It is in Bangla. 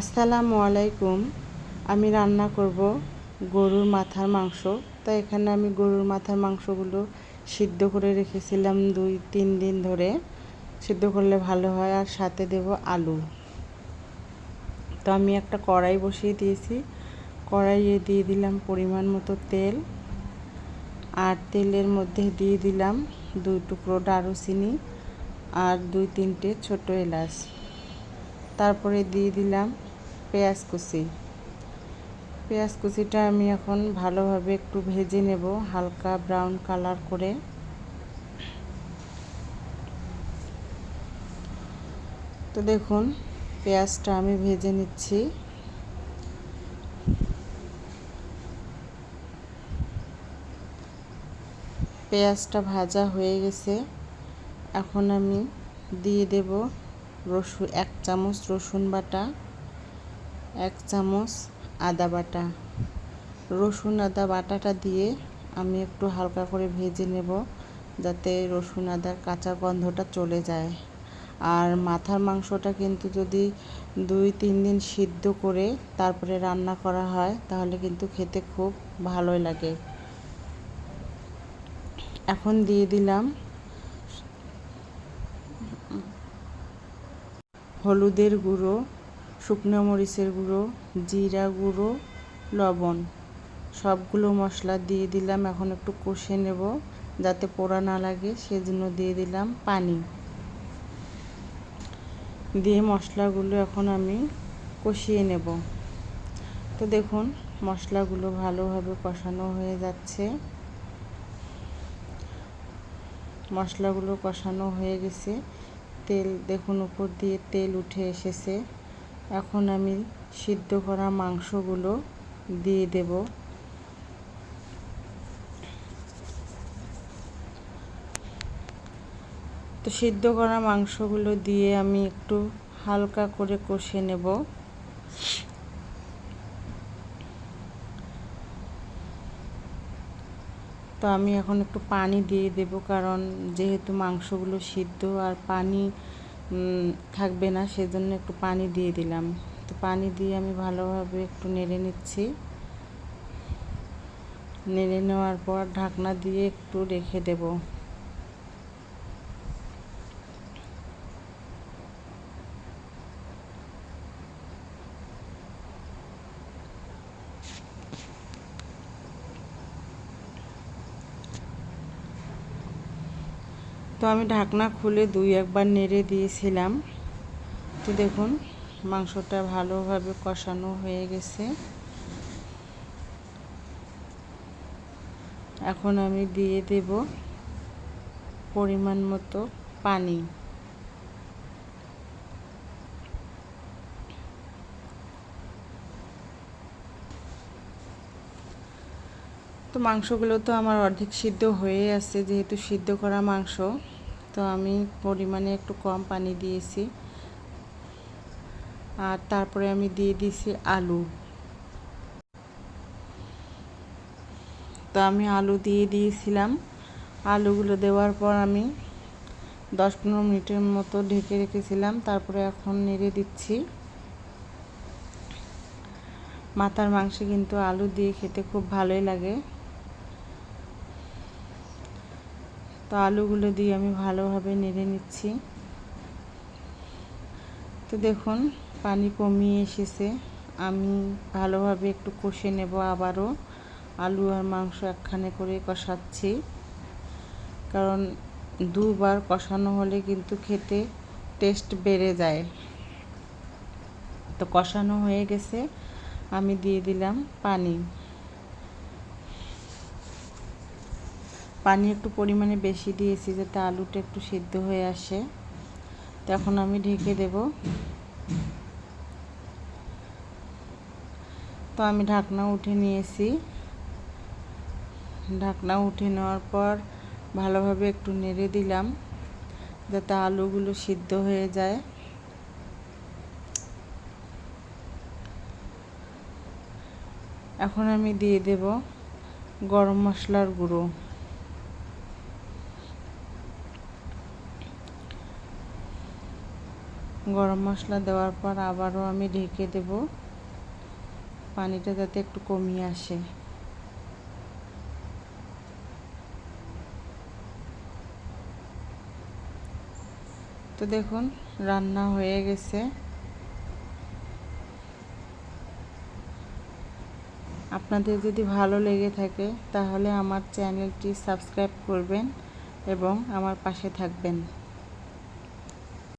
আসসালামু আলাইকুম। আমি রান্না করব গরুর মাথার মাংস। তাই এখানে আমি গরুর মাথার মাংসগুলো সিদ্ধ করে রেখেছিলাম দুই, তিন দিন ধরে। সিদ্ধ করলে ভালো হয় আর সাথে দেব আলু। তো আমি একটা কড়াই বসিয়ে দিয়েছি। কড়াইয়ে দিয়ে দিলাম পরিমাণ মতো তেল। আর তেলের মধ্যে দিয়ে দিলাম দুই টুকরো দারুচিনি আর দুই, তিনটে ছোট এলাচ। তারপরে দিয়ে দিলাম পেঁয়াজ কুচি। পেঁয়াজ কুচিটা আমি এখন ভালোভাবে একটু ভেজে নেব হালকা ব্রাউন কালার করে। তো দেখুন, পেঁয়াজটা আমি ভেজে নিচ্ছি। পেঁয়াজটা ভাজা হয়ে গেছে। এখন আমি দিয়ে দেব রসুন, এক চামচ রসুন বাটা, এক চামচ আদা বাটা। রসুন, আদা বাটাটা দিয়ে আমি একটু হালকা করে ভেজে নেব যাতে রসুন, আদার কাঁচা গন্ধটা চলে যায়। আর মাথার মাংসটা কিন্তু যদি দুই, তিন দিন সিদ্ধ করে তারপরে রান্না করা হয়, তাহলে কিন্তু খেতে খুব ভালোই লাগে। এখন দিয়ে দিলাম হলুদের গুঁড়ো, শুকনো মরিচের গুঁড়ো, জিরা গুঁড়ো, লবণ। সবগুলো মশলা দিয়ে দিলাম, এখন একটু কষে নেব যাতে পোড়া না লাগে, সেজন্য দিয়ে দিলাম পানি। দিয়ে মশলাগুলো এখন আমি কষিয়ে নেব। তো দেখুন, মশলাগুলো ভালোভাবে কষানো হয়ে যাচ্ছে। মশলাগুলো কষানো হয়ে গেছে। তেল দেখুন, উপর দিয়ে তেল উঠে এসেছে। এখন আমি সিদ্ধ করা মাংসগুলো দিয়ে দেব। তো সিদ্ধ করা মাংসগুলো দিয়ে আমি একটু হালকা করে কষে নেব। তো আমি এখন একটু পানি দিয়ে দেব, কারণ যেহেতু মাংসগুলো সিদ্ধ আর পানি থাকবে না, সেজন্য একটু পানি দিয়ে দিলাম। তো পানি দিয়ে আমি ভালোভাবে একটু নেড়ে নিচ্ছি। নেড়ে নেওয়ার পর ঢাকনা দিয়ে একটু রেখে দেবো। তো আমি ঢাকনা খুলে দুই একবার নেড়ে দিয়েছিলাম। তো দেখুন, মাংসটা ভালোভাবে কষানো হয়ে গেছে। এখন আমি দিয়ে দেব পরিমাণ মতো পানি। তো মাংসগুলো তো আমার অর্ধেক সিদ্ধ হয়ে আছে, যেহেতু সিদ্ধ করা মাংস। তো আমি পরিমাণে একটু কম পানি দিয়েছি। আর তারপরে আমি দিয়ে দিয়েছি আলু। তো আমি আলু দিয়ে দিয়েছিলাম। আলুগুলো দেওয়ার পর আমি দশ পনেরো মিনিটের মতো ঢেকে রেখেছিলাম। তারপরে এখন নেড়ে দিচ্ছি। মাথার মাংসে কিন্তু আলু দিয়ে খেতে খুব ভালোই লাগে। তো আলুগুলো দিয়ে আমি ভালোভাবে নেড়ে নিচ্ছি। তো দেখুন, পানি কমিয়ে এসেছে। আমি ভালোভাবে একটু কষে নেব আবারও। আলু আর মাংস একখানে করে কষাচ্ছি। কারণ দুবার কষানো হলে কিন্তু খেতে টেস্ট বেড়ে যায়। তো কষানো হয়ে গেছে। আমি দিয়ে দিলাম পানি। পানি একটু পরিমাণে বেশি দিয়েছি যাতে আলুটা একটু সিদ্ধ হয়ে আসে। তখন আমি ঢেকে দেব। তো আমি ঢাকনা উঠে নিয়েছি। ঢাকনা উঠে নেওয়ার পর ভালোভাবে একটু নেড়ে দিলাম যাতে আলুগুলো সিদ্ধ হয়ে যায়। এখন আমি দিয়ে দেব গরম মশলার গুঁড়ো। গরম মশলা দেওয়ার পর আবারও আমি ঢেকে দেব। পানিটা যাতে একটু কমিয়ে আসে। তো দেখুন, রান্না হয়ে গেছে। আপনাদের যদি ভালো লেগে থাকে, তাহলে আমার চ্যানেলটি সাবস্ক্রাইব করবেন এবং আমার পাশে থাকবেন।